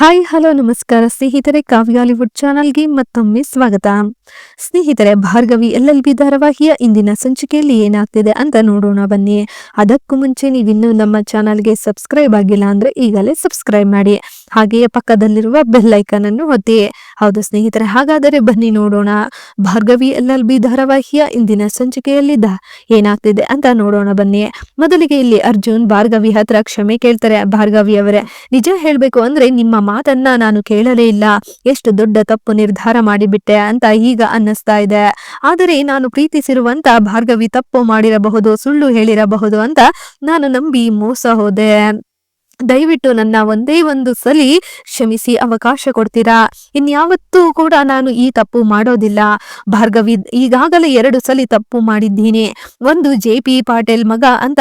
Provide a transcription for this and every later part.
Hi, hello, ನಮಸ್ಕಾರ. ಸ್ನೇಹಿತರೆ ಕಾವ್ಯಾಲಿವುಡ್ ಚಾನಲ್ಗೆ ಮತ್ತೊಮ್ಮೆ ಸ್ವಾಗತ. ಸ್ನೇಹಿತರೆ, ಭಾರ್ಗವಿ ಎಲ್ ಎಲ್ ಬಿ ಧಾರಾವಾಹಿಯ ಇಂದಿನ ಸಂಚಿಕೆಯಲ್ಲಿ ಏನಾಗ್ತಿದೆ ಅಂತ ನೋಡೋಣ ಬನ್ನಿ. ಅದಕ್ಕೂ ಮುಂಚೆ ನೀವಿನ್ನೂ ನಮ್ಮ ಚಾನಲ್ಗೆ ಸಬ್ಸ್ಕ್ರೈಬ್ ಆಗಿಲ್ಲ ಅಂದ್ರೆ ಈಗಲೇ ಸಬ್ಸ್ಕ್ರೈಬ್ ಮಾಡಿ. ಹಾಗೆಯೇ ಪಕ್ಕದಲ್ಲಿರುವ ಬೆಲ್ ಐಕನ್ ಅನ್ನು ಒತ್ತಿ ಹೌದು ಸ್ನೇಹಿತರೆ, ಹಾಗಾದರೆ ಬನ್ನಿ ನೋಡೋಣ. ಭಾರ್ಗವಿ ಎಲ್ ಎಲ್ ಬಿ ಧಾರಾವಾಹಿಯ ಇಂದಿನ ಸಂಚಿಕೆಯಲ್ಲಿ ದ ಏನಾಗ್ತಿದೆ ಅಂತ ನೋಡೋಣ ಬನ್ನಿ. ಮೊದಲಿಗೆ ಇಲ್ಲಿ ಅರ್ಜುನ್, ಭಾರ್ಗವಿ ಹತ್ರ ಕ್ಷಮೆ ಕೇಳ್ತಾರೆ. ಭಾರ್ಗವಿ ಅವರೇ, ನಿಜ ಹೇಳ್ಬೇಕು ಅಂದ್ರೆ ನಿಮ್ಮ ಮಾತನ್ನ ನಾನು ಕೇಳಲೇ ಇಲ್ಲ. ಎಷ್ಟು ದೊಡ್ಡ ತಪ್ಪು ನಿರ್ಧಾರ ಮಾಡಿಬಿಟ್ಟೆ ಅಂತ ಈಗ ಅನ್ನಿಸ್ತಾ ಇದೆ. ಆದರೆ ನಾನು ಪ್ರೀತಿಸಿರುವಂತ ಭಾರ್ಗವಿ ತಪ್ಪು ಮಾಡಿರಬಹುದು, ಸುಳ್ಳು ಹೇಳಿರಬಹುದು ಅಂತ ನಾನು ನಂಬಿ ಮೋಸ ಹೋದೆ. ದಯವಿಟ್ಟು ನನ್ನ ಒಂದೇ ಒಂದು ಸಲಿ ಕ್ಷಮಿಸಿ ಅವಕಾಶ ಕೊಡ್ತೀರಾ? ಇನ್ಯಾವತ್ತೂ ಕೂಡ ನಾನು ಈ ತಪ್ಪು ಮಾಡೋದಿಲ್ಲ. ಭಾರ್ಗವಿ, ಈಗಾಗಲೇ ಎರಡು ಸಲಿ ತಪ್ಪು ಮಾಡಿದ್ದೀನಿ. ಒಂದು ಜೆ ಪಿ ಪಾಟೀಲ್ ಮಗ ಅಂತ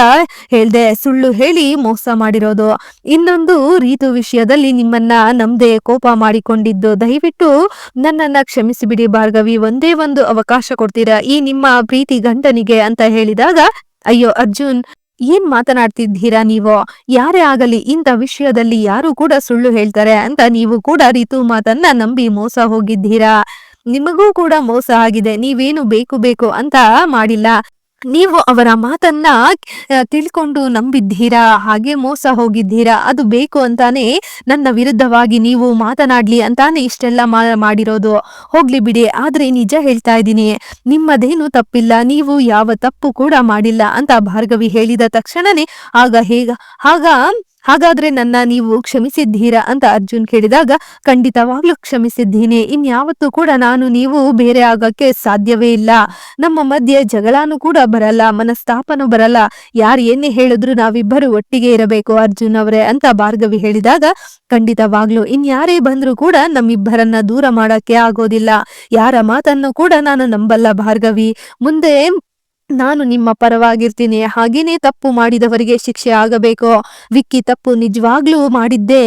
ಹೇಳ್ದೆ, ಸುಳ್ಳು ಹೇಳಿ ಮೋಸ ಮಾಡಿರೋದು. ಇನ್ನೊಂದು ರೀತು ವಿಷಯದಲ್ಲಿ ನಿಮ್ಮನ್ನ ನಮ್ದೆ ಕೋಪ ಮಾಡಿಕೊಂಡಿದ್ದು. ದಯವಿಟ್ಟು ನನ್ನನ್ನ ಕ್ಷಮಿಸಿಬಿಡಿ ಭಾರ್ಗವಿ, ಒಂದೇ ಒಂದು ಅವಕಾಶ ಕೊಡ್ತೀರಾ? ಈ ನಿಮ್ಮ ಪ್ರೀತಿ ಗಂಟನಿಗೆ ಅಂತ ಹೇಳಿದಾಗ, ಅಯ್ಯೋ ಅರ್ಜುನ್ ಏನ್ ಮಾತನಾಡ್ತಿದ್ದೀರಾ ನೀವು? ಯಾರೇ ಆಗಲಿ ಇಂಥ ವಿಷಯದಲ್ಲಿ ಯಾರು ಕೂಡ ಸುಳ್ಳು ಹೇಳ್ತಾರೆ ಅಂತ ನೀವು ಕೂಡ ರಿತು ಮಾತನ್ನ ನಂಬಿ ಮೋಸ ಹೋಗಿದ್ದೀರಾ? ನಿಮಗೂ ಕೂಡ ಮೋಸ ಆಗಿದೆ, ನೀವೇನು ಬೇಕು ಬೇಕು ಅಂತ ಮಾಡಿಲ್ಲ. ನೀವು ಅವರ ಮಾತನ್ನ ತಿಳ್ಕೊಂಡು ನಂಬಿದ್ದೀರಾ? ಹಾಗೆ ಮೋಸ ಹೋಗಿದ್ದೀರಾ? ಅದು ಬೇಕು ಅಂತಾನೆ ನನ್ನ ವಿರುದ್ಧವಾಗಿ ನೀವು ಮಾತನಾಡ್ಲಿ ಅಂತಾನೆ ಇಷ್ಟೆಲ್ಲ ಮಾಡಿರೋದು. ಹೋಗ್ಲಿ ಬಿಡಿ, ಆದ್ರೆ ನಿಜ ಹೇಳ್ತಾ ಇದ್ದೀನಿ. ನಿಮ್ಮದೇನು ತಪ್ಪಿಲ್ಲ, ನೀವು ಯಾವ ತಪ್ಪು ಕೂಡ ಮಾಡಿಲ್ಲ ಅಂತ ಭಾರ್ಗವಿ ಹೇಳಿದ ತಕ್ಷಣನೇ ಆಗ ಹೇಗ, ಆಗ ಹಾಗಾದ್ರೆ ನನ್ನ ನೀವು ಕ್ಷಮಿಸಿದ್ದೀರಾ ಅಂತ ಅರ್ಜುನ್ ಕೇಳಿದಾಗ, ಖಂಡಿತವಾಗ್ಲೂ ಕ್ಷಮಿಸಿದ್ದೀನಿ. ಇನ್ಯಾವತ್ತೂ ಕೂಡ ನಾನು ನೀವು ಬೇರೆ ಆಗಕ್ಕೆ ಸಾಧ್ಯವೇ ಇಲ್ಲ. ನಮ್ಮ ಮಧ್ಯೆ ಜಗಳಾನು ಕೂಡ ಬರಲ್ಲ, ಮನಸ್ತಾಪನೂ ಬರಲ್ಲ. ಯಾರು ಏನೇ ಹೇಳಿದ್ರು ನಾವಿಬ್ಬರು ಒಟ್ಟಿಗೆ ಇರಬೇಕು ಅರ್ಜುನ್ ಅವರೇ ಅಂತ ಭಾರ್ಗವಿ ಹೇಳಿದಾಗ, ಖಂಡಿತವಾಗ್ಲೂ ಇನ್ಯಾರೇ ಬಂದ್ರೂ ಕೂಡ ನಮ್ಮಿಬ್ಬರನ್ನ ದೂರ ಮಾಡಕ್ಕೆ ಆಗೋದಿಲ್ಲ. ಯಾರ ಮಾತನ್ನು ಕೂಡ ನಾನು ನಂಬಲ್ಲ ಭಾರ್ಗವಿ. ಮುಂದೆ ನಾನು ನಿಮ್ಮ ಪರವಾಗಿರ್ತೀನಿ. ಹಾಗೇನೇ ತಪ್ಪು ಮಾಡಿದವರಿಗೆ ಶಿಕ್ಷೆ ಆಗಬೇಕು? ವಿಕ್ಕಿ ತಪ್ಪು ನಿಜವಾಗ್ಲೂ ಮಾಡಿದ್ದೇ?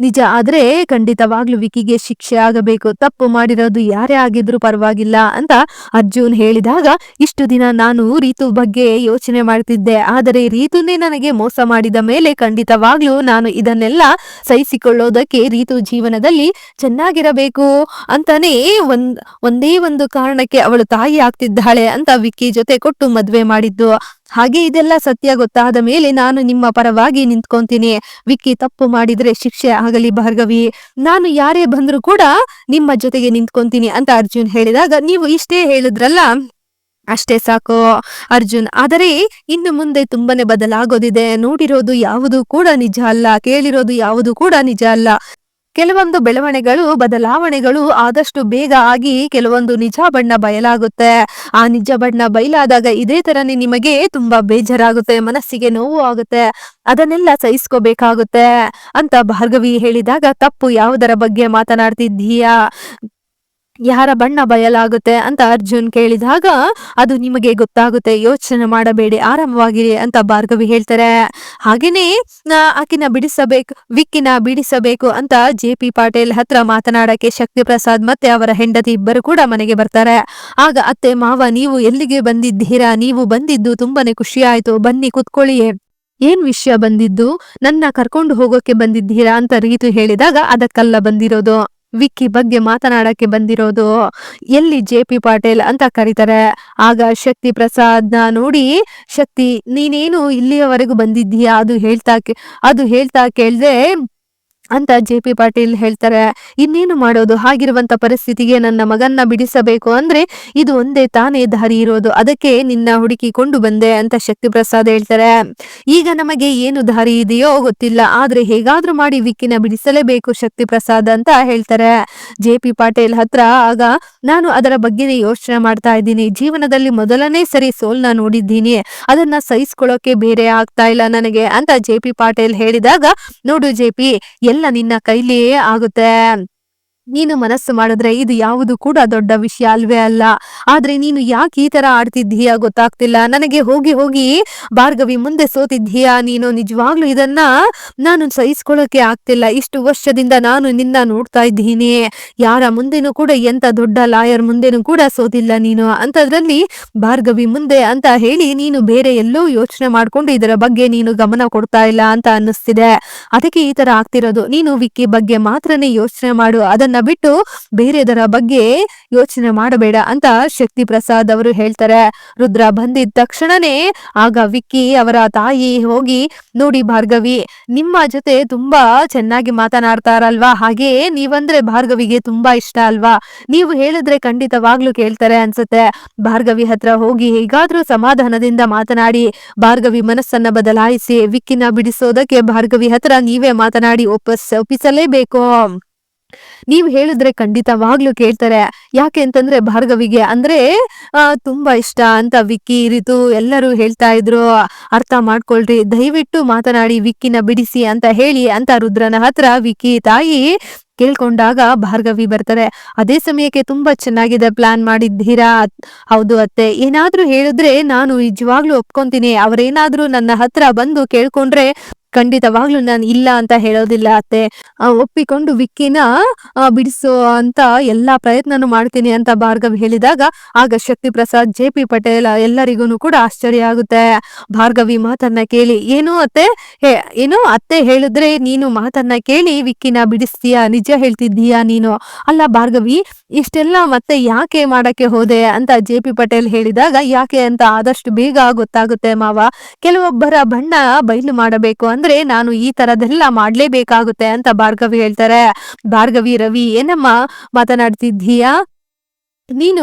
ನಿಜ ಆದ್ರೆ ಖಂಡಿತವಾಗ್ಲೂ ವಿಕ್ಕಿಗೆ ಶಿಕ್ಷೆ ಆಗಬೇಕು. ತಪ್ಪು ಮಾಡಿರೋದು ಯಾರೇ ಆಗಿದ್ರು ಪರವಾಗಿಲ್ಲ ಅಂತ ಅರ್ಜುನ್ ಹೇಳಿದಾಗ ಇಷ್ಟು ದಿನ ನಾನು ರೀತು ಬಗ್ಗೆ ಯೋಚನೆ ಮಾಡ್ತಿದ್ದೆ. ಆದರೆ ರೀತುನೇ ನನಗೆ ಮೋಸ ಮಾಡಿದ ಮೇಲೆ ಖಂಡಿತವಾಗ್ಲೂ ನಾನು ಇದನ್ನೆಲ್ಲ ಸಹಿಸಿಕೊಳ್ಳೋದಕ್ಕೆ ರೀತು ಜೀವನದಲ್ಲಿ ಚೆನ್ನಾಗಿರಬೇಕು ಅಂತಾನೆ ಒಂದ್, ಒಂದೇ ಒಂದು ಕಾರಣಕ್ಕೆ ಅವಳು ತಾಯಿ ಆಗ್ತಿದ್ದಾಳೆ ಅಂತ ವಿಕ್ಕಿ ಜೊತೆ ಕೊಟ್ಟು ಮದ್ವೆ ಮಾಡಿದ್ದು. ಹಾಗೆ ಇದೆಲ್ಲ ಸತ್ಯ ಗೊತ್ತಾದ ಮೇಲೆ ನಾನು ನಿಮ್ಮ ಪರವಾಗಿ ನಿಂತ್ಕೊಂತೀನಿ. ವಿಕ್ಕಿ ತಪ್ಪು ಮಾಡಿದ್ರೆ ಶಿಕ್ಷೆ ಆಗಲಿ ಭಾರ್ಗವಿ. ನಾನು ಯಾರೇ ಬಂದ್ರು ಕೂಡ ನಿಮ್ಮ ಜೊತೆಗೆ ನಿಂತ್ಕೊಂತೀನಿ ಅಂತ ಅರ್ಜುನ್ ಹೇಳಿದಾಗ ನೀವು ಇಷ್ಟೇ ಹೇಳಿದ್ರಲ್ಲ? ಅಷ್ಟೇ ಸಾಕು. ಅರ್ಜುನ್, ಆದರೆ ಇನ್ನು ಮುಂದೆ ತುಂಬಾನೇ ಬದಲಾಗೋದಿದೆ. ನೋಡಿರೋದು ಯಾವುದು ಕೂಡ ನಿಜ ಅಲ್ಲ. ಕೇಳಿರೋದು ಯಾವುದು ಕೂಡ ನಿಜ ಅಲ್ಲ. ಕೆಲವೊಂದು ಬೆಳವಣಿಗೆಗಳು, ಬದಲಾವಣೆಗಳು ಆದಷ್ಟು ಬೇಗ ಆಗಿ ಕೆಲವೊಂದು ನಿಜ ಬಣ್ಣ ಬಯಲಾಗುತ್ತೆ. ಆ ನಿಜ ಬಣ್ಣ ಬಯಲಾದಾಗ ಇದೇ ತರನೇ ನಿಮಗೆ ತುಂಬಾ ಬೇಜಾರಾಗುತ್ತೆ, ಮನಸ್ಸಿಗೆ ನೋವು ಆಗುತ್ತೆ. ಅದನ್ನೆಲ್ಲ ಸಹಿಸ್ಕೋಬೇಕಾಗುತ್ತೆ ಅಂತ ಭಾರ್ಗವಿ ಹೇಳಿದಾಗ, ತಪ್ಪು ಯಾವುದರ ಬಗ್ಗೆ ಮಾತನಾಡ್ತಿದ್ದೀಯಾ? ಯಾರ ಬಣ್ಣ ಬಯಲಾಗುತ್ತೆ ಅಂತ ಅರ್ಜುನ್ ಕೇಳಿದಾಗ ಅದು ನಿಮಗೆ ಗೊತ್ತಾಗುತ್ತೆ, ಯೋಚನೆ ಮಾಡಬೇಡಿ, ಆರಾಮವಾಗಿರಿ ಅಂತ ಭಾರ್ಗವಿ ಹೇಳ್ತಾರೆ. ಹಾಗೇನೆ ಆಕಿನ ಬಿಡಿಸಬೇಕು, ವಿಕ್ಕಿನ ಬಿಡಿಸಬೇಕು ಅಂತ ಜೆ ಪಿ ಪಾಟೀಲ್ ಹತ್ರ ಮಾತನಾಡಕ್ಕೆ ಶಕ್ತಿ ಪ್ರಸಾದ್ ಮತ್ತೆ ಅವರ ಹೆಂಡತಿ ಇಬ್ಬರು ಕೂಡ ಮನೆಗೆ ಬರ್ತಾರೆ. ಆಗ ಅತ್ತೆ, ಮಾವ, ನೀವು ಎಲ್ಲಿಗೆ ಬಂದಿದ್ದೀರಾ? ನೀವು ಬಂದಿದ್ದು ತುಂಬಾನೇ ಖುಷಿ ಆಯ್ತು ಬನ್ನಿ ಕುತ್ಕೊಳ್ಳಿ ಏನ್ ವಿಷಯ ಬಂದಿದ್ದು? ನನ್ನ ಕರ್ಕೊಂಡು ಹೋಗೋಕೆ ಬಂದಿದ್ದೀರಾ ಅಂತ ರೀತು ಹೇಳಿದಾಗ ಅದಕ್ಕಲ್ಲ ಬಂದಿರೋದು. ವಿಕ್ಕಿ ಬಗ್ಗೆ ಮಾತನಾಡಕ್ಕೆ ಬಂದಿರೋದು ಎಲ್ಲಿ ಜೆ ಪಿ ಪಾಟೀಲ್ ಅಂತ ಕರೀತಾರೆ. ಆಗ ಶಕ್ತಿ ಪ್ರಸಾದ್ನ ನೋಡಿ, ಶಕ್ತಿ, ನೀನೇನು ಇಲ್ಲಿಯವರೆಗೂ ಬಂದಿದ್ದೀಯಾ? ಅದು ಹೇಳ್ತಾ ಅದು ಹೇಳ್ತಾ ಕೇಳ್ದೆ ಅಂತ ಜೆ ಪಿ ಪಾಟೀಲ್ ಹೇಳ್ತಾರೆ. ಇನ್ನೇನು ಮಾಡೋದು? ಹಾಗಿರುವಂತ ಪರಿಸ್ಥಿತಿಗೆ ನನ್ನ ಮಗನ್ನ ಬಿಡಿಸಬೇಕು ಅಂದ್ರೆ ಇದು ಒಂದೇ ತಾನೇ ದಾರಿ ಇರೋದು. ಅದಕ್ಕೆ ನಿನ್ನ ಹುಡುಕಿಕೊಂಡು ಬಂದೆ ಅಂತ ಶಕ್ತಿ ಪ್ರಸಾದ್ ಹೇಳ್ತಾರೆ. ಈಗ ನಮಗೆ ಏನು ದಾರಿ ಇದೆಯೋ ಗೊತ್ತಿಲ್ಲ. ಆದ್ರೆ ಹೇಗಾದ್ರೂ ಮಾಡಿ ವಿಕ್ಕಿನ ಬಿಡಿಸಲೇಬೇಕು ಶಕ್ತಿ ಪ್ರಸಾದ್ ಅಂತ ಹೇಳ್ತಾರೆ. ಜೆ ಪಿ ಪಾಟೀಲ್ ಹತ್ರ ಆಗ ನಾನು ಅದರ ಬಗ್ಗೆನೇ ಯೋಚನೆ ಮಾಡ್ತಾ ಇದ್ದೀನಿ. ಜೀವನದಲ್ಲಿ ಮೊದಲನೇ ಸರಿ ಸೋಲ್ನ ನೋಡಿದ್ದೀನಿ. ಅದನ್ನ ಸಹಿಸ್ಕೊಳ್ಳೋಕೆ ಬೇರೆ ಆಗ್ತಾ ಇಲ್ಲ ನನಗೆ ಅಂತ ಜೆ ಪಿ ಪಾಟೀಲ್ ಹೇಳಿದಾಗ, ನೋಡು ಜೆ ಪಿ ಎಲ್ಲ ನಿನ್ನ ಕೈಲಿಯೇ ಆಗುತ್ತೆ. ನೀನು ಮನಸ್ಸು ಮಾಡಿದ್ರೆ ಇದು ಯಾವುದು ಕೂಡ ದೊಡ್ಡ ವಿಷಯ ಅಲ್ವೇ ಅಲ್ಲ. ಆದ್ರೆ ನೀನು ಯಾಕೆ ಈ ತರ ಆಡ್ತಿದ್ದೀಯಾ ಗೊತ್ತಾಗ್ತಿಲ್ಲ. ನನಗೆ ಹೋಗಿ ಹೋಗಿ ಭಾರ್ಗವಿ ಮುಂದೆ ಸೋತಿದ್ದೀಯಾ. ನೀನು ನಿಜವಾಗ್ಲೂ ಇದನ್ನ ನಾನು ಸಹಿಸ್ಕೊಳ್ಳೋಕೆ ಆಗ್ತಿಲ್ಲ. ಇಷ್ಟು ವರ್ಷದಿಂದ ನಾನು ನಿನ್ನ ನೋಡ್ತಾ ಇದ್ದೀನಿ. ಯಾರ ಮುಂದೆನೂ ಕೂಡ ಎಂತ ದೊಡ್ಡ ಲಾಯರ್ ಮುಂದೆನೂ ಕೂಡ ಸೋತಿಲ್ಲ ನೀನು. ಅಂತದ್ರಲ್ಲಿ ಭಾರ್ಗವಿ ಮುಂದೆ ಅಂತ ಹೇಳಿ ನೀನು ಬೇರೆ ಎಲ್ಲೋ ಯೋಚನೆ ಮಾಡ್ಕೊಂಡು ಇದರ ಬಗ್ಗೆ ನೀನು ಗಮನ ಕೊಡ್ತಾ ಇಲ್ಲ ಅಂತ ಅನ್ನಿಸ್ತಿದೆ. ಅದಕ್ಕೆ ಈ ತರ ಆಗ್ತಿರೋದು. ನೀನು ವಿಕ್ಕಿ ಬಗ್ಗೆ ಮಾತ್ರನೇ ಯೋಚನೆ ಮಾಡು. ಅದನ್ನ ಬಿಟ್ಟು ಬೇರೆದರ ಬಗ್ಗೆ ಯೋಚನೆ ಮಾಡಬೇಡ ಅಂತ ಶಕ್ತಿ ಪ್ರಸಾದ್ ಅವರು ಹೇಳ್ತಾರೆ. ರುದ್ರ ಬಂದಿದ ತಕ್ಷಣನೇ ಆಗ ವಿಕ್ಕಿ ಅವರ ತಾಯಿ ಹೋಗಿ, ನೋಡಿ ಭಾರ್ಗವಿ, ನಿಮ್ಮ ಜೊತೆ ತುಂಬಾ ಚೆನ್ನಾಗಿ ಮಾತನಾಡ್ತಾರಲ್ವಾ? ಹಾಗೆ ನೀವಂದ್ರೆ ಭಾರ್ಗವಿಗೆ ತುಂಬಾ ಇಷ್ಟ ಅಲ್ವಾ? ನೀವು ಹೇಳಿದ್ರೆ ಖಂಡಿತವಾಗ್ಲೂ ಕೇಳ್ತಾರೆ ಅನ್ಸುತ್ತೆ. ಭಾರ್ಗವಿ ಹತ್ರ ಹೋಗಿ ಹೇಗಾದ್ರೂ ಸಮಾಧಾನದಿಂದ ಮಾತನಾಡಿ, ಭಾರ್ಗವಿ ಮನಸ್ಸನ್ನ ಬದಲಾಯಿಸಿ, ವಿಕ್ಕಿನ ಬಿಡಿಸೋದಕ್ಕೆ ಭಾರ್ಗವಿ ಹತ್ರ ನೀವೇ ಮಾತನಾಡಿ ಒಪ್ಪಿಸ್, ಒಪ್ಪಿಸಲೇಬೇಕು. ನೀವು ಹೇಳಿದ್ರೆ ಖಂಡಿತವಾಗ್ಲೂ ಕೇಳ್ತಾರೆ. ಯಾಕೆ ಅಂತಂದ್ರೆ ಭಾರ್ಗವಿಗೆ ಅಂದ್ರೆ ತುಂಬಾ ಇಷ್ಟ ಅಂತ ವಿಕ್ಕಿ, ರಿತು ಎಲ್ಲರೂ ಹೇಳ್ತಾ ಇದ್ರು. ಅರ್ಥ ಮಾಡ್ಕೊಳ್ರಿ, ದಯವಿಟ್ಟು ಮಾತನಾಡಿ ವಿಕ್ಕಿನ ಬಿಡಿಸಿ ಅಂತ ಹೇಳಿ ಅಂತ ರುದ್ರನ ಹತ್ರ ವಿಕ್ಕಿ ತಾಯಿ ಕೇಳ್ಕೊಂಡಾಗ ಭಾರ್ಗವಿ ಬರ್ತಾರೆ. ಅದೇ ಸಮಯಕ್ಕೆ ತುಂಬಾ ಚೆನ್ನಾಗಿದೆ ಪ್ಲಾನ್ ಮಾಡಿದ್ದೀರಾ? ಹೌದು ಅತ್ತೆ. ಏನಾದ್ರೂ ಹೇಳಿದ್ರೆ ನಾನು ನಿಜವಾಗ್ಲೂ ಒಪ್ಕೊಂತೀನಿ. ಅವ್ರೇನಾದ್ರೂ ನನ್ನ ಹತ್ರ ಬಂದು ಕೇಳ್ಕೊಂಡ್ರೆ ಖಂಡಿತವಾಗ್ಲೂ ನಾನು ಇಲ್ಲ ಅಂತ ಹೇಳೋದಿಲ್ಲ ಅತ್ತೆ. ಒಪ್ಪಿಕೊಂಡು ವಿಕ್ಕಿನ ಬಿಡಿಸೋ ಅಂತ ಎಲ್ಲಾ ಪ್ರಯತ್ನನೂ ಮಾಡ್ತೀನಿ ಅಂತ ಭಾರ್ಗವ್ ಹೇಳಿದಾಗ ಆಗ ಶಕ್ತಿ ಪ್ರಸಾದ್ ಜೆ ಪಿ ಪಟೇಲ್ ಎಲ್ಲರಿಗೂ ಕೂಡ ಆಶ್ಚರ್ಯ ಆಗುತ್ತೆ. ಭಾರ್ಗವಿ ಮಾತನ್ನ ಕೇಳಿ, ಏನು ಅತ್ತೆ? ಏನು? ಅತ್ತೆ ಹೇಳಿದ್ರೆ ನೀನು ಮಾತನ್ನ ಕೇಳಿ ವಿಕ್ಕಿನ ಬಿಡಿಸ್ತೀಯಾ? ನಿಜ ಹೇಳ್ತಿದ್ದೀಯಾ ನೀನು? ಅಲ್ಲ ಭಾರ್ಗವಿ, ಇಷ್ಟೆಲ್ಲ ಮತ್ತೆ ಯಾಕೆ ಮಾಡಕ್ಕೆ ಹೋದೆ? ಅಂತ ಜೆ ಪಿ ಪಟೇಲ್ ಹೇಳಿದಾಗ, ಯಾಕೆ ಅಂತ ಆದಷ್ಟು ಬೇಗ ಗೊತ್ತಾಗುತ್ತೆ ಮಾವ. ಕೆಲವೊಬ್ಬರ ಬಣ್ಣ ಬಯಲು ಮಾಡಬೇಕು ಅಂದ್ರೆ ನಾನು ಈ ತರದೆಲ್ಲ ಮಾಡ್ಲೇಬೇಕಾಗುತ್ತೆ ಅಂತ ಭಾರ್ಗವಿ ಹೇಳ್ತಾರೆ. ಭಾರ್ಗವಿ ರವಿ ಏನಮ್ಮ ಮಾತನಾಡ್ತಿದ್ದೀಯಾ? ನೀನು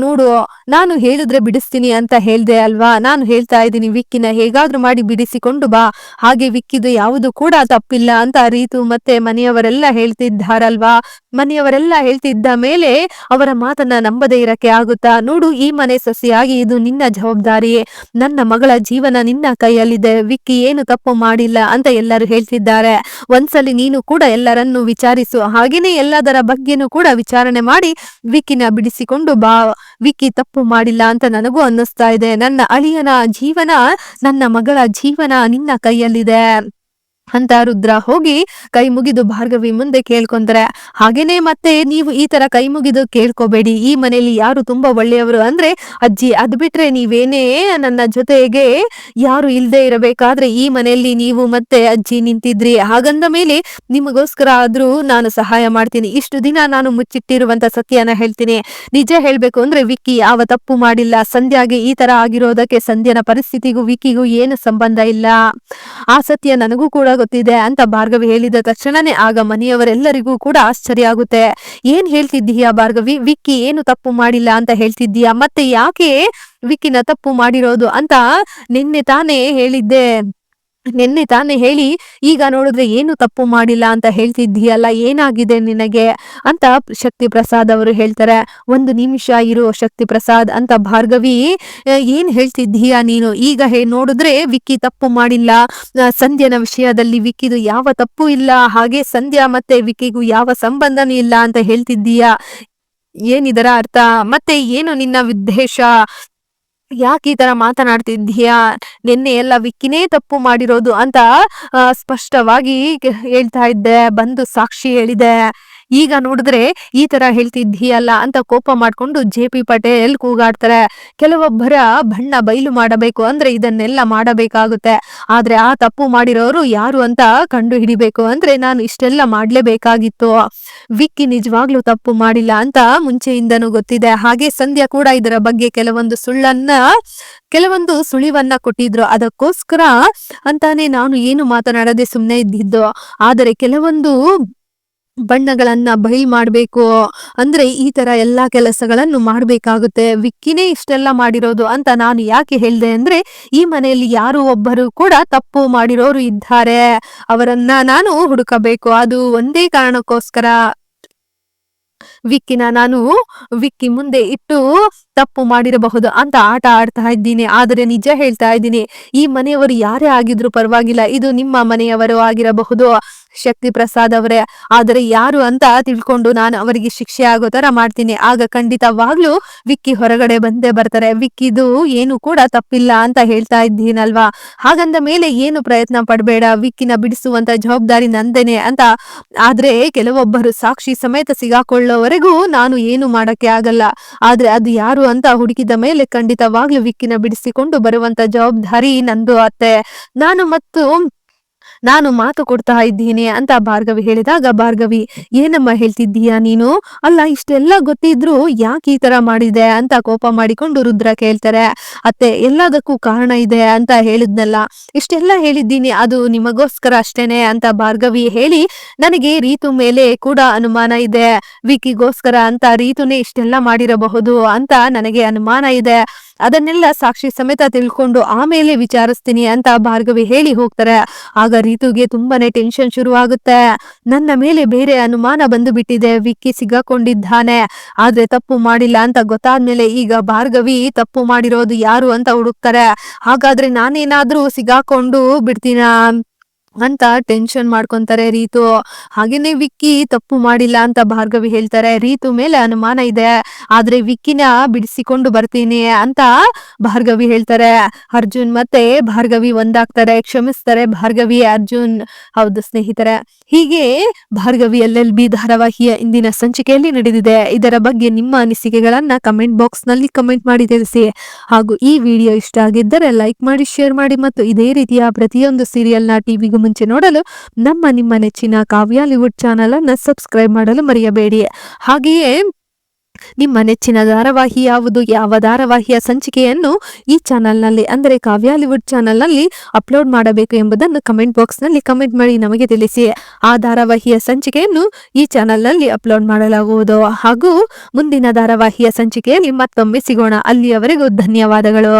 ನೋಡು, ನಾನು ಹೇಳಿದ್ರೆ ಬಿಡಿಸ್ತೀನಿ ಅಂತ ಹೇಳ್ದೆ ಅಲ್ವಾ? ನಾನು ಹೇಳ್ತಾ ಇದ್ದೀನಿ, ವಿಕ್ಕಿನ ಹೇಗಾದ್ರೂ ಮಾಡಿ ಬಿಡಿಸಿಕೊಂಡು ಬಾ. ಹಾಗೆ ವಿಕ್ಕಿದು ಯಾವುದು ಕೂಡ ತಪ್ಪಿಲ್ಲ ಅಂತ ರೀತು ಮತ್ತೆ ಮನೆಯವರೆಲ್ಲ ಹೇಳ್ತಿದ್ದಾರಲ್ವಾ? ಮನೆಯವರೆಲ್ಲ ಹೇಳ್ತಿದ್ದ ಮೇಲೆ ಅವರ ಮಾತನ್ನ ನಂಬದೇ ಇರಕ್ಕೆ ಆಗುತ್ತಾ? ನೋಡು, ಈ ಮನೆ ಸಸಿಯಾಗಿ ಇದು ನಿನ್ನ ಜವಾಬ್ದಾರಿಯೇ. ನನ್ನ ಮಗಳ ಜೀವನ ನಿನ್ನ ಕೈಯಲ್ಲಿದೆ. ವಿಕ್ಕಿ ಏನು ತಪ್ಪು ಮಾಡಿಲ್ಲ ಅಂತ ಎಲ್ಲರೂ ಹೇಳ್ತಿದ್ದಾರೆ. ಒಂದ್ಸಲಿ ನೀನು ಕೂಡ ಎಲ್ಲರನ್ನು ವಿಚಾರಿಸು. ಹಾಗೇನೆ ಎಲ್ಲದರ ಬಗ್ಗೆನೂ ಕೂಡ ವಿಚಾರಣೆ ಮಾಡಿ ವಿಕ್ಕಿನ ಬಿಡಿಸಿಕೊಂಡು, ಬಾ, ವಿಕ್ಕಿ ತಪ್ಪು ಮಾಡಿಲ್ಲ ಅಂತ ನನಗೂ ಅನ್ನಿಸ್ತಾ ಇದೆ. ನನ್ನ ಅಳಿಯನ ಜೀವನ, ನನ್ನ ಮಗಳ ಜೀವನ ನಿನ್ನ ಕೈಯಲ್ಲಿದೆ. ಅಂತ ರುದ್ರ ಹೋಗಿ ಕೈ ಮುಗಿದು ಭಾರ್ಗವಿ ಮುಂದೆ ಕೇಳ್ಕೊಂತಾರೆ, ಹಾಗೇನೆ ಮತ್ತೆ ನೀವು ಈ ತರ ಕೈ ಮುಗಿದು ಕೇಳ್ಕೋಬೇಡಿ. ಈ ಮನೆಯಲ್ಲಿ ಯಾರು ತುಂಬಾ ಒಳ್ಳೆಯವರು ಅಂದ್ರೆ ಅಜ್ಜಿ. ಅದ್ ಬಿಟ್ರೆ ನೀವೇನೇ ನನ್ನ ಜೊತೆಗೆ ಯಾರು ಇಲ್ದೆ ಇರಬೇಕಾದ್ರೆ ಈ ಮನೆಯಲ್ಲಿ ನೀವು ಮತ್ತೆ ಅಜ್ಜಿ ನಿಂತಿದ್ರಿ. ಹಾಗಂದ ಮೇಲೆ ನಿಮಗೋಸ್ಕರ ಆದ್ರೂ ನಾನು ಸಹಾಯ ಮಾಡ್ತೀನಿ. ಇಷ್ಟು ದಿನ ನಾನು ಮುಚ್ಚಿಟ್ಟಿರುವಂತ ಸತ್ಯನ ಹೇಳ್ತೀನಿ. ನಿಜ ಹೇಳ್ಬೇಕು ಅಂದ್ರೆ ವಿಕ್ಕಿ ಯಾವ ತಪ್ಪು ಮಾಡಿಲ್ಲ. ಸಂಧ್ಯಾಗೆ ಈ ತರ ಆಗಿರೋದಕ್ಕೆ ಸಂಧ್ಯನ ಪರಿಸ್ಥಿತಿಗೂ ವಿಕ್ಕಿಗೂ ಏನು ಸಂಬಂಧ ಇಲ್ಲ. ಆ ಸತ್ಯ ನನಗೂ ಕೂಡ ಗೊತ್ತಿದೆ ಅಂತ ಭಾರ್ಗವಿ ಹೇಳಿದ ತಕ್ಷಣನೇ ಆಗ ಮನೆಯವರೆಲ್ಲರಿಗೂ ಕೂಡ ಆಶ್ಚರ್ಯ ಆಗುತ್ತೆ. ಏನ್ ಹೇಳ್ತಿದ್ದೀಯಾ ಭಾರ್ಗವಿ? ವಿಕ್ಕಿ ಏನು ತಪ್ಪು ಮಾಡಿಲ್ಲ ಅಂತ ಹೇಳ್ತಿದ್ದೀಯಾ? ಮತ್ತೆ ಯಾಕೆ ವಿಕ್ಕಿನ ತಪ್ಪು ಮಾಡಿರೋದು ಅಂತ ನಿನ್ನೆ ತಾನೇ ಹೇಳಿದ್ದೆ. ನಿನ್ನೆ ತಾನೇ ಹೇಳಿ, ಈಗ ನೋಡಿದ್ರೆ ಏನು ತಪ್ಪು ಮಾಡಿಲ್ಲ ಅಂತ ಹೇಳ್ತಿದ್ದೀಯಲ್ಲ, ಏನಾಗಿದೆ ನಿನಗೆ? ಅಂತ ಶಕ್ತಿ ಪ್ರಸಾದ್ ಅವರು ಹೇಳ್ತಾರೆ. ಒಂದು ನಿಮಿಷ ಇರು ಶಕ್ತಿ ಪ್ರಸಾದ್ ಅಂತ ಭಾರ್ಗವಿ ಏನು ಹೇಳ್ತಿದ್ದೀಯಾ ನೀನು? ಈಗ ಹೇ, ನೋಡಿದ್ರೆ ವಿಕ್ಕಿ ತಪ್ಪು ಮಾಡಿಲ್ಲ. ಸಂಧ್ಯನ ವಿಷಯದಲ್ಲಿ ವಿಕ್ಕಿದು ಯಾವ ತಪ್ಪು ಇಲ್ಲ. ಹಾಗೆ ಸಂಧ್ಯಾ ಮತ್ತೆ ವಿಕ್ಕಿಗೂ ಯಾವ ಸಂಬಂಧನೂ ಇಲ್ಲ ಅಂತ ಹೇಳ್ತಿದ್ದೀಯಾ? ಏನಿದರ ಅರ್ಥ? ಮತ್ತೆ ಏನು ನಿನ್ನ ಉದ್ದೇಶ? ಯಾಕೆ ಈ ತರ ಮಾತನಾಡ್ತಿದ್ಯಾ ನಿನ್ನೆ ಎಲ್ಲ ವಿಕ್ಕಿನೇ ತಪ್ಪು ಮಾಡಿರೋದು ಅಂತ ಸ್ಪಷ್ಟವಾಗಿ ಹೇಳ್ತಾ ಇದ್ದೆ, ಬಂದು ಸಾಕ್ಷಿ ಹೇಳಿದೆ. ಈಗ ನೋಡಿದ್ರೆ ಈ ತರ ಹೇಳ್ತಿದ್ದೀಯಲ್ಲ ಅಂತ ಕೋಪ ಮಾಡ್ಕೊಂಡು ಜೆ ಪಿ ಪಟೇಲ್ ಕೂಗಾಡ್ತಾರೆ. ಕೆಲವೊಬ್ಬರ ಬಣ್ಣ ಬಯಲು ಮಾಡಬೇಕು ಅಂದ್ರೆ ಇದನ್ನೆಲ್ಲ ಮಾಡಬೇಕಾಗುತ್ತೆ. ಆದ್ರೆ ಆ ತಪ್ಪು ಮಾಡಿರೋರು ಯಾರು ಅಂತ ಕಂಡು ಹಿಡಿಬೇಕು ಅಂದ್ರೆ ನಾನು ಇಷ್ಟೆಲ್ಲ ಮಾಡ್ಲೇಬೇಕಾಗಿತ್ತು. ವಿಕ್ಕಿ ನಿಜವಾಗ್ಲೂ ತಪ್ಪು ಮಾಡಿಲ್ಲ ಅಂತ ಮುಂಚೆಯಿಂದನೂ ಗೊತ್ತಿದೆ. ಹಾಗೆ ಸಂಧ್ಯಾ ಕೂಡ ಇದರ ಬಗ್ಗೆ ಕೆಲವೊಂದು ಸುಳ್ಳನ್ನ, ಕೆಲವೊಂದು ಸುಳಿವನ್ನ ಕೊಟ್ಟಿದ್ರು. ಅದಕ್ಕೋಸ್ಕರ ಅಂತಾನೆ ನಾನು ಏನು ಮಾತನಾಡದೆ ಸುಮ್ಮನೆ ಇದ್ದಿದ್ದು. ಆದರೆ ಕೆಲವೊಂದು ಬಣ್ಣಗಳನ್ನ ಬಯಲ್ ಮಾಡ್ಬೇಕು, ಅಂದ್ರೆ ಈ ತರ ಎಲ್ಲಾ ಕೆಲಸಗಳನ್ನು ಮಾಡ್ಬೇಕಾಗುತ್ತೆ. ವಿಕ್ಕಿನೇ ಇಷ್ಟೆಲ್ಲ ಮಾಡಿರೋದು ಅಂತ ನಾನು ಯಾಕೆ ಹೇಳ್ದೆ ಅಂದ್ರೆ, ಈ ಮನೆಯಲ್ಲಿ ಯಾರು ಒಬ್ಬರು ಕೂಡ ತಪ್ಪು ಮಾಡಿರೋರು ಇದ್ದಾರೆ. ಅವರನ್ನ ನಾನು ಹುಡುಕಬೇಕು. ಅದು ಒಂದೇ ಕಾರಣಕ್ಕೋಸ್ಕರ. ವಿಕ್ಕಿನ ನಾನು ವಿಕ್ಕಿ ಮುಂದೆ ಇಟ್ಟು ತಪ್ಪು ಮಾಡಿರಬಹುದು ಅಂತ ಆಟ ಆಡ್ತಾ ಇದ್ದೀನಿ. ಆದರೆ ನಿಜ ಹೇಳ್ತಾ ಇದ್ದೀನಿ, ಈ ಮನೆಯವರು ಯಾರೇ ಆಗಿದ್ರು ಪರವಾಗಿಲ್ಲ. ಇದು ನಿಮ್ಮ ಮನೆಯವರು ಆಗಿರಬಹುದು. ಶಕ್ತಿ ಪ್ರಸಾದ್ ಅವರೇ. ಆದರೆ ಯಾರು ಅಂತ ತಿಳ್ಕೊಂಡು ನಾನು ಅವರಿಗೆ ಶಿಕ್ಷೆ ಆಗೋ ತರ ಮಾಡ್ತೀನಿ. ಆಗ ಖಂಡಿತವಾಗ್ಲೂ ವಿಕ್ಕಿ ಹೊರಗಡೆ ಬಂದೇ ಬರ್ತಾರೆ. ವಿಕ್ಕಿದು ಏನು ಕೂಡ ತಪ್ಪಿಲ್ಲ ಅಂತ ಹೇಳ್ತಾ ಇದ್ದೀನಲ್ವಾ? ಹಾಗಂದ ಮೇಲೆ ಏನು ಪ್ರಯತ್ನ ಪಡಬೇಡ? ವಿಕ್ಕಿನ ಬಿಡಿಸುವಂತ ಜವಾಬ್ದಾರಿ ನಂದೇನೆ ಅಂತ. ಆದ್ರೆ ಕೆಲವೊಬ್ಬರು ಸಾಕ್ಷಿ ಸಮೇತ ಸಿಗಾಕೊಳ್ಳೋವರೆಗೂ ನಾನು ಏನು ಮಾಡಕ್ಕೆ ಆಗಲ್ಲ. ಆದ್ರೆ ಅದು ಯಾರು ಅಂತ ಹುಡುಕಿದ ಮೇಲೆ ಖಂಡಿತವಾಗ್ಲೂ ವಿಕ್ಕಿನ ಬಿಡಿಸಿಕೊಂಡು ಬರುವಂತ ಜವಾಬ್ದಾರಿ ನಂದು ಅತ್ತೆ. ನಾನು ಮತ್ತು ನಾನು ಮಾತು ಕೊಡ್ತಾ ಇದ್ದೀನಿ ಅಂತ ಭಾರ್ಗವಿ ಹೇಳಿದಾಗ, ಭಾರ್ಗವಿ, ಏನಮ್ಮ ಹೇಳ್ತಿದ್ದೀಯಾ ನೀನು? ಅಲ್ಲ, ಇಷ್ಟೆಲ್ಲ ಗೊತ್ತಿದ್ರು ಯಾಕೆ ಈ ತರ ಮಾಡಿದೆ? ಅಂತ ಕೋಪ ಮಾಡಿಕೊಂಡು ರುದ್ರ ಕೇಳ್ತಾರೆ. ಅತ್ತೆ, ಎಲ್ಲದಕ್ಕೂ ಕಾರಣ ಇದೆ ಅಂತ ಹೇಳಿದ್ನಲ್ಲ. ಇಷ್ಟೆಲ್ಲ ಹೇಳಿದ್ದೀನಿ, ಅದು ನಿಮಗೋಸ್ಕರ ಅಷ್ಟೇನೆ ಅಂತ ಭಾರ್ಗವಿ ಹೇಳಿ, ನನಗೆ ರೀತು ಮೇಲೆ ಕೂಡ ಅನುಮಾನ ಇದೆ. ವಿಕಿಗೋಸ್ಕರ ಅಂತ ರೀತುನೇ ಇಷ್ಟೆಲ್ಲ ಮಾಡಿರಬಹುದು ಅಂತ ನನಗೆ ಅನುಮಾನ ಇದೆ. ಅದನ್ನೆಲ್ಲ ಸಾಕ್ಷಿ ಸಮೇತ ತಿಳ್ಕೊಂಡು ಆಮೇಲೆ ವಿಚಾರಿಸ್ತೀನಿ ಅಂತ ಭಾರ್ಗವಿ ಹೇಳಿ ಹೋಗ್ತಾರೆ. ಆಗ ರೀತುಗೆ ತುಂಬಾನೇ ಟೆನ್ಷನ್ ಶುರುವಾಗುತ್ತೆ. ನನ್ನ ಮೇಲೆ ಬೇರೆ ಅನುಮಾನ ಬಂದು ಬಿಟ್ಟಿದೆ ವಿಕ್ಕಿ ಸಿಗಕೊಂಡಿದ್ದಾನೆ. ಆದ್ರೆ ತಪ್ಪು ಮಾಡಿಲ್ಲ ಅಂತ ಗೊತ್ತಾದ್ಮೇಲೆ ಈಗ ಭಾರ್ಗವಿ ತಪ್ಪು ಮಾಡಿರೋದು ಯಾರು ಅಂತ ಹುಡುಕ್ತಾರೆ. ಹಾಗಾದ್ರೆ ನಾನೇನಾದ್ರೂ ಸಿಗಾಕೊಂಡು ಬಿಡ್ತೀನ? ಅಂತ ಟೆನ್ಷನ್ ಮಾಡ್ಕೊಂತಾರೆ ರೀತು. ಹಾಗೇನೆ ವಿಕ್ಕಿ ತಪ್ಪು ಮಾಡಿಲ್ಲ ಅಂತ ಭಾರ್ಗವಿ ಹೇಳ್ತಾರೆ. ರೀತು ಮೇಲೆ ಅನುಮಾನ ಇದೆ. ಆದ್ರೆ ವಿಕ್ಕಿನ ಬಿಡಿಸಿಕೊಂಡು ಬರ್ತೀನಿ ಅಂತ ಭಾರ್ಗವಿ ಹೇಳ್ತಾರೆ. ಅರ್ಜುನ್ ಮತ್ತೆ ಭಾರ್ಗವಿ ಒಂದಾಗ್ತಾರೆ, ಕ್ಷಮಿಸ್ತಾರೆ ಭಾರ್ಗವಿ, ಅರ್ಜುನ್ ಹೌದು ಸ್ನೇಹಿತರೆ. ಹೀಗೆ ಭಾರ್ಗವಿ ಎಲ್ ಎಲ್ ಬಿ ಧಾರಾವಾಹಿಯ ಇಂದಿನ ಸಂಚಿಕೆಯಲ್ಲಿ ನಡೆದಿದೆ. ಇದರ ಬಗ್ಗೆ ನಿಮ್ಮ ಅನಿಸಿಕೆಗಳನ್ನ ಕಮೆಂಟ್ ಬಾಕ್ಸ್ನಲ್ಲಿ ಕಮೆಂಟ್ ಮಾಡಿ ತಿಳಿಸಿ. ಹಾಗೂ ಈ ವಿಡಿಯೋ ಇಷ್ಟ ಆಗಿದ್ದರೆ ಲೈಕ್ ಮಾಡಿ, ಶೇರ್ ಮಾಡಿ ಮತ್ತು ಇದೇ ರೀತಿಯ ಪ್ರತಿಯೊಂದು ಸೀರಿಯಲ್ನ ಟಿವಿಗೂ ಮುಂಚೆ ನೋಡಲು ನಮ್ಮ ನಿಮ್ಮ ನೆಚ್ಚಿನ ಕಾವ್ಯಾಲಿವುಡ್ ಚಾನಲ್ ಅನ್ನು ಸಬ್ಸ್ಕ್ರೈಬ್ ಮಾಡಲು ಮರೆಯಬೇಡಿ. ಹಾಗೆಯೇ ನಿಮ್ಮ ನೆಚ್ಚಿನ ಧಾರಾವಾಹಿ ಯಾವುದು, ಯಾವ ಧಾರಾವಾಹಿಯ ಸಂಚಿಕೆಯನ್ನು ಈ ಚಾನಲ್ನಲ್ಲಿ ಅಂದರೆ ಕಾವ್ಯಾಲಿವುಡ್ ಚಾನಲ್ನಲ್ಲಿ ಅಪ್ಲೋಡ್ ಮಾಡಬೇಕು ಎಂಬುದನ್ನು ಕಮೆಂಟ್ ಬಾಕ್ಸ್ನಲ್ಲಿ ಕಮೆಂಟ್ ಮಾಡಿ ನಮಗೆ ತಿಳಿಸಿ. ಆ ಧಾರಾವಾಹಿಯ ಸಂಚಿಕೆಯನ್ನು ಈ ಚಾನಲ್ನಲ್ಲಿ ಅಪ್ಲೋಡ್ ಮಾಡಲಾಗುವುದು. ಹಾಗೂ ಮುಂದಿನ ಧಾರಾವಾಹಿಯ ಸಂಚಿಕೆಯಲ್ಲಿ ಮತ್ತೊಮ್ಮೆ ಸಿಗೋಣ. ಅಲ್ಲಿಯವರೆಗೂ ಧನ್ಯವಾದಗಳು.